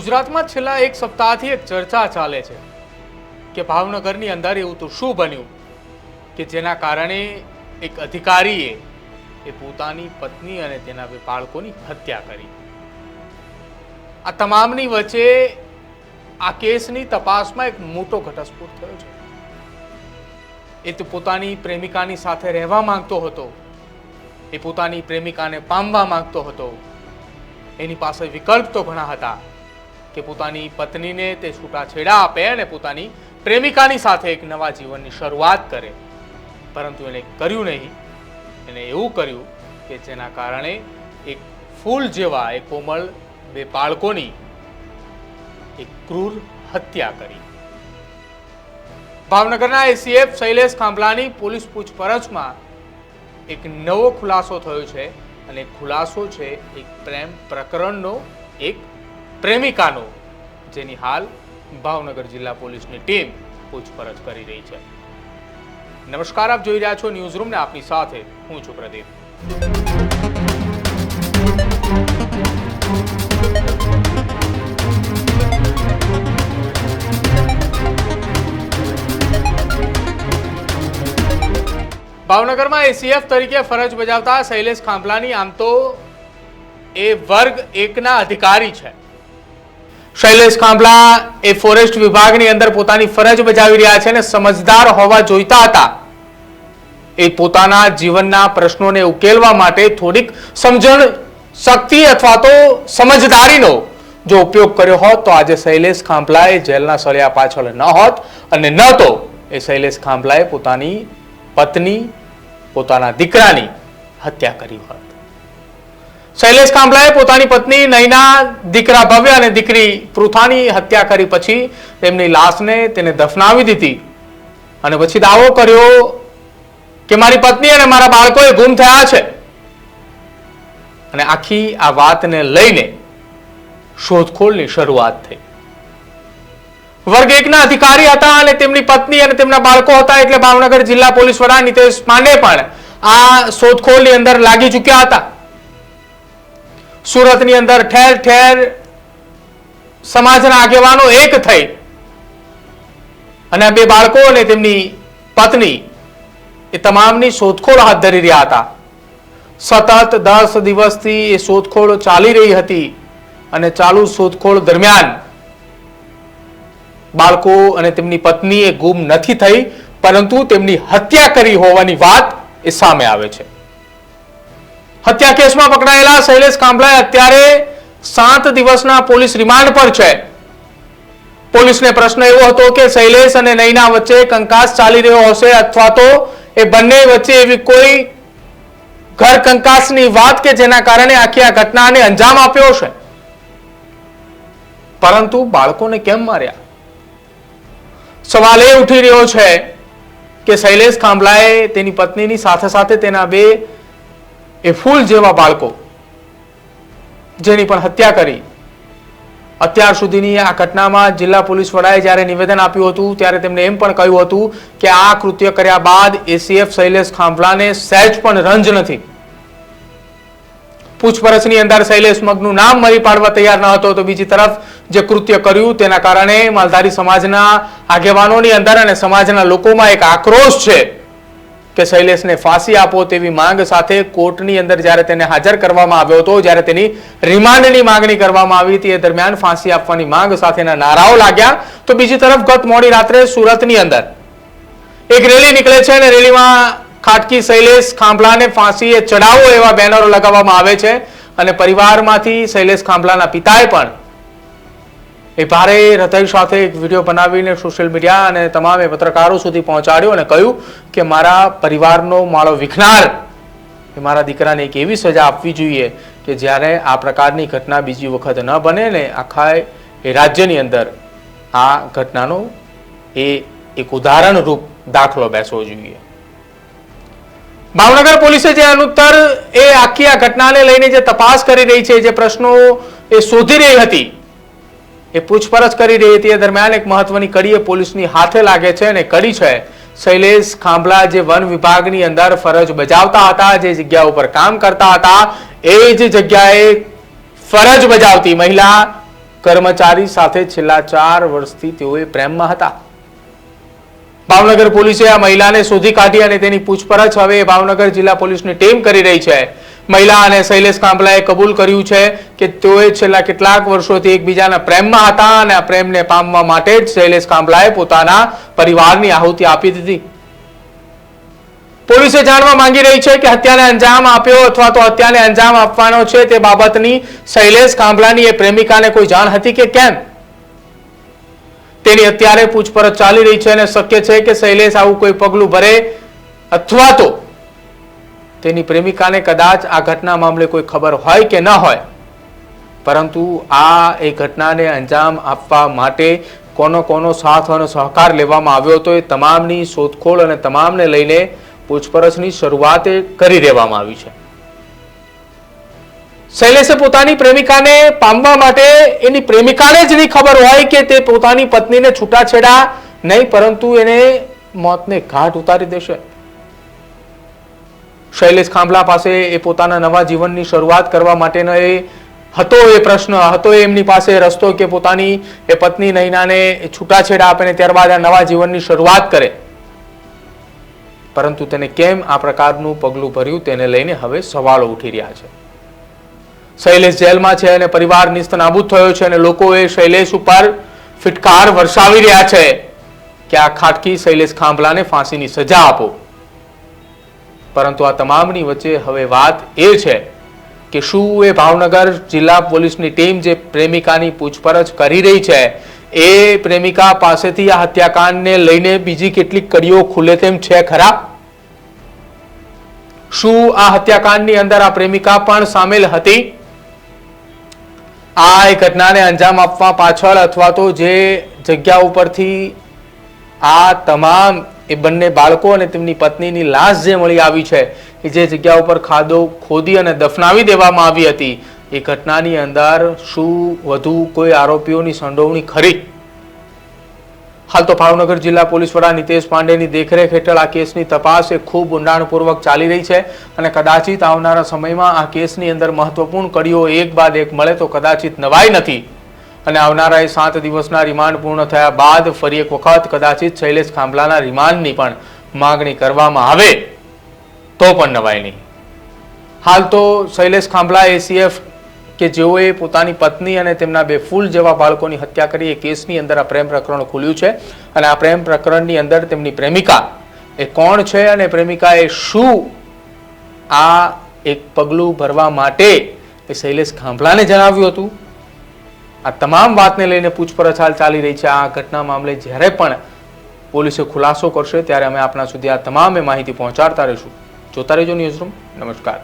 ગુજરાતમાં છેલ્લા એક સપ્તાહથી એક ચર્ચા ચાલે છે કે ભાવનગરની અંદર એવું તો શું બન્યું કે જેના કારણે એક અધિકારીએ એ પોતાની પત્ની અને તેના બે બાળકોની હત્યા કરી. આ તમામની વચ્ચે આ કેસની તપાસમાં એક મોટો ઘટસ્ફોટ થયો છે. એ તો પોતાની પ્રેમિકાની સાથે રહેવા માંગતો હતો. એ પોતાની પ્રેમિકાને પામવા માંગતો હતો. એની પાસે વિકલ્પ તો ઘણા હતા. કે પોતાની પત્નીને તે છૂટાછેડા આપે અને પોતાની પ્રેમિકાની સાથે એક નવા જીવનની શરૂઆત કરે. પરંતુ એણે કર્યું નહીં. એને એવું કર્યું કે જેના કારણે એક ફૂલ જેવા એક કોમળ બે બાળકોની એક ક્રૂર હત્યા કરી. ભાવનગરના એસીએફ શૈલેષ ખાંભલાની પોલીસ પૂછપરછમાં એક નવો ખુલાસો થયો છે. અને ખુલાસો છે એક પ્રેમ પ્રકરણનો એક પ્રેમિકાનો, જેની હાલ ભાવનગર જિલ્લા પોલીસની ટીમ પૂછપરછ કરી રહી છે. નમસ્કાર, આપ જોઈ રહ્યા છો ન્યૂઝ રૂમ ને આપની સાથે હું છું પ્રદીપ. ભાવનગરમાં એસીએફ તરીકે ફરજ બજાવતા શૈલેષ ખાંભલાની, આમ તો એ વર્ગ એકના અધિકારી છે. શૈલેષ ખાંભલા એ ફોરેસ્ટ વિભાગની અંદર પોતાની ફરજ બજાવી રહ્યા છે અને સમજદાર હોવા જોઈતા હતા. એ પોતાના જીવનના પ્રશ્નોને ઉકેલવા માટે થોડીક સમજણ શક્તિ અથવા તો સમજદારીનો જો ઉપયોગ કર્યો હોત તો આજે શૈલેષ ખાંભલાએ જેલના સળિયા પાછળ ન હોત અને ન તો એ શૈલેષ ખાંભલાએ પોતાની પત્ની, પોતાના દીકરાની હત્યા કરી હોત. શૈલેષ કાંબલાએ પોતાની પત્ની નૈના, દીકરા ભવ્ય અને દીકરી પૃથાની હત્યા કરી પછી તેમની લાશને તેને દફનાવી દીધી. અને પછી દાવો કર્યો કે મારી પત્ની અને મારા બાળકોએ ગુમ થયા છે. અને આખી આ વાતને લઈને શોધખોળની શરૂઆત થઈ. વર્ગ એકના અધિકારી હતા અને તેમની પત્ની અને તેમના બાળકો હતા એટલે ભાવનગર જિલ્લા પોલીસ વડા નિતેશ પાંડે પણ આ શોધખોળની અંદર લાગી ચૂક્યા હતા. સુરતની અંદર ઠેર ઠેર સમાજના આગેવાનો એક થઈ. અને બે બાળકો અને તેમની પત્ની એ તમામની શોધખોળ હાથ ધરી રહ્યા હતા. સતત દસ દિવસથી એ શોધખોળ ચાલી રહી હતી અને ચાલુ શોધખોળ દરમિયાન બાળકો અને તેમની પત્ની એ ગુમ નથી થઈ, પરંતુ તેમની હત્યા કરી હોવાની વાત એ સામે આવે છે. હત્યા કેસમાં પકડાયેલા શૈલેષ કાંબલાએ અત્યારે સાત દિવસના પોલીસ રિમાન્ડ પર છે. પોલીસને પ્રશ્ન એવો હતો કે શૈલેષ અને નૈના વચ્ચે કંકાસ ચાલી રહ્યો હશે અથવા તો એ બંને વચ્ચે એવી કોઈ ઘર કંકાસની વાત કે જેના કારણે આખી આ ઘટનાને અંજામ આપ્યો છે પરંતુ બાળકોને કેમ માર્યા? સવાલ એ ઉઠી રહ્યો છે કે શૈલેષ ખાંભલાએ તેની પત્નીની સાથે સાથે તેના બે એ ફૂલ જેવા બાળકો જેની પણ હત્યા કરી. અત્યાર સુધીની આ ઘટનામાં જિલ્લા પોલીસ વડાએ જ્યારે નિવેદન આપ્યું હતું, ત્યારે તેમણે એમ પણ કહ્યું હતું કે આ કૃત્ય કર્યા બાદ એસીએફ શૈલેષ ખાંભલાને સહેજ પણ રંજ નથી. પૂછપરછની અંદર શૈલેષ મગનું નામ મરી પાડવા તૈયાર ન હતો, તો બીજી તરફ જે કૃત્ય કર્યું તેના કારણે માલધારી સમાજના આગેવાનોની અંદર અને સમાજના લોકોમાં એક આક્રોશ છે. કે શૈલેષને ફાંસી આપો તેવી માંગ સાથે કોર્ટની અંદર જ્યારે તેને હાજર કરવામાં આવ્યો હતો, જ્યારે તેની રિમાન્ડની માંગણી કરવામાં આવી હતી, એ દરમિયાન ફાંસી આપવાની માંગ સાથેના નારાઓ લાગ્યા. તો બીજી તરફ ગત મોડી રાત્રે સુરતની અંદર એક રેલી નીકળે છે અને રેલીમાં ખાટકી શૈલેષ ખાંભલાને ફાંસીએ ચડાવો એવા બેનરો લગાવવામાં આવે છે અને પરિવારમાંથી શૈલેષ ખાંભલાના પિતાએ પણ એ ભારે હૃદય સાથે એક વીડિયો બનાવીને સોશિયલ મીડિયા અને તમામે પત્રકારો સુધી પહોંચાડ્યો અને કહ્યું કે મારા પરિવારનો માળો વિખનાર. એ મારા દીકરાને એક એવી સજા આપવી જોઈએ કે જ્યારે આ પ્રકારની ઘટના બીજી વખત ન બને ને આખા એ રાજ્યની અંદર આ ઘટનાનો એ એક ઉદાહરણરૂપ દાખલો બેસવો જોઈએ. ભાવનગર પોલીસે જે અનુત્તર એ આખી આ ઘટનાને લઈને જે તપાસ કરી રહી છે, જે પ્રશ્નો એ શોધી રહી હતી એ પૂછપરછ કરી રહી હતી. એ દરમિયાન એક મહત્વની કડી એ પોલીસની હાથે લાગે છે અને કડી છે. શૈલેષ ખાંભલા જે વન વિભાગની અંદર ફરજ બજાવતા હતા, જે જગ્યા ઉપર કામ કરતા હતા, એ જ જગ્યાએ ફરજ બજાવતી મહિલા કર્મચારી સાથે છેલ્લા ચાર વર્ષથી તેઓએ પ્રેમમાં હતા. ભાવનગર પોલીસે આ મહિલાને શોધી કાઢી અને તેની પૂછપરછ હવે ભાવનગર જિલ્લા પોલીસની ટીમ કરી રહી છે. મહિલા અને શૈલેષ કાંબલાએ કબૂલ કર્યું છે કે તેઓએ છેલ્લા કેટલાક વર્ષોથી એકબીજાના પ્રેમમાં હતા અને આ પ્રેમને પામવા માટે જ શૈલેષ કાંબલાએ પોતાના પરિવારની આહુતિ આપી દીધી. પોલીસે જાણવા માંગી રહી છે કે હત્યાને અંજામ આપ્યો અથવા તો હત્યાને અંજામ આપવાનો છે તે બાબતની શૈલેષ કાંબલાની એ પ્રેમિકાને કોઈ જાણ હતી કે કેમ? તેની અત્યારે પૂછપરછ ચાલી રહી છે અને શક્ય છે કે શૈલેષ આવું કોઈ પગલું ભરે અથવા તો તેની પ્રેમિકાને કદાચ આ ઘટના મામલે કોઈ ખબર હોય કે ન હોય. પરંતુ આ એ ઘટનાને અંજામ આપવા માટે કોનો કોનો સાથ અને સહકાર લેવામાં આવ્યો હતો એ તમામની શોધખોળ અને તમામને લઈને પૂછપરછની શરૂઆત કરી દેવામાં આવી છે. શૈલેષે પોતાની પ્રેમિકાને પામવા માટે એની પ્રેમિકાને જ નહીં ખબર હોય કે તે પોતાની પત્નીને છૂટાછેડા નહીં, પરંતુ એને મોતને ઘાટ ઉતારી દેશે. શૈલેષ ખાંભલા પાસે એ પોતાના નવા જીવનની શરૂઆત કરવા માટેનો એ હતો એ પ્રશ્ન, હતો એમની પાસે રસ્તો કે પોતાની એ પત્ની નૈનાને છૂટાછેડા આપે ને ત્યારબાદ આ નવા જીવનની શરૂઆત કરે. પરંતુ તેને કેમ આ પ્રકારનું પગલું ભર્યું તેને લઈને હવે સવાલો ઉઠી રહ્યા છે. શૈલેષ જેલમાં છે અને પરિવાર નિસ્ત નાબૂદ થયો છે અને લોકો એ શૈલેષ ઉપર ફિટકાર વરસાવી રહ્યા છે. કે આ ખાટકી શૈલેષ ખાંભલાને ફાંસીની સજા આપો. પરંતુ આ તમામની વચ્ચે હવે વાત એ છે કે શું એ ભાવનગર જિલ્લા પોલીસની ટીમ જે પ્રેમિકાની પૂછપરછ કરી રહી છે, એ પ્રેમિકા પાસેથી આ હત્યાકાંડને લઈને બીજી કેટલીક કડીઓ ખુલે તેમ છે ખરા? શું આ હત્યાકાંડની અંદર આ પ્રેમિકા પણ સામેલ હતી? આ એ ઘટનાને અંજામ આપવા પાછળ અથવા તો જે જગ્યા ઉપરથી આ તમામ એ બંને બાળકો અને તેમની પત્નીની લાશ જે મળી આવી છે એ જે જગ્યા ઉપર ખાડો ખોદી અને દફનાવી દેવામાં આવી હતી, એ ઘટનાની અંદર શું વધુ કોઈ આરોપીઓની સંડોવણી ખરી? હાલ તો ભાવનગર જિલ્લા પોલીસ વડા નિતેશ પાંડેની દેખરેખ હેઠળ આ કેસની તપાસ એ ખૂબ ઊંડાણપૂર્વક ચાલી રહી છે અને કદાચિત આવનારા સમયમાં આ કેસની અંદર મહત્વપૂર્ણ કડીઓ એક બાદ એક મળે તો કદાચિત નવાઈ નથી. અને આવનારા એ સાત દિવસના રિમાન્ડ પૂર્ણ થયા બાદ ફરી એક વખત કદાચિત શૈલેષ ખાંભલાના રિમાન્ડની પણ માગણી કરવામાં આવે, તો પણ નવાઈ નહીં. હાલ તો શૈલેષ ખાંભલા એસીએફ કે જેઓએ પોતાની પત્ની અને તેમના બે ફૂલ જેવા બાળકોની હત્યા કરી એ કેસની અંદર આ પ્રેમ પ્રકરણ ખુલ્યું છે અને આ પ્રેમ પ્રકરણની અંદર તેમની પ્રેમિકા એ કોણ છે અને પ્રેમિકાએ શું? આ એક પગલું ભરવા માટે એ શૈલેષ ખાંભલાને જણાવ્યું હતું. આ તમામ વાતને લઈને પૂછપરછ હાલ ચાલી રહી છે. આ ઘટના મામલે જ્યારે પણ પોલીસે ખુલાસો કરશે, ત્યારે અમે આપણા સુધી આ તમામ માહિતી પહોંચાડતા રહીશું. જોતા રહેજો ન્યૂઝરૂમ નમસ્કાર.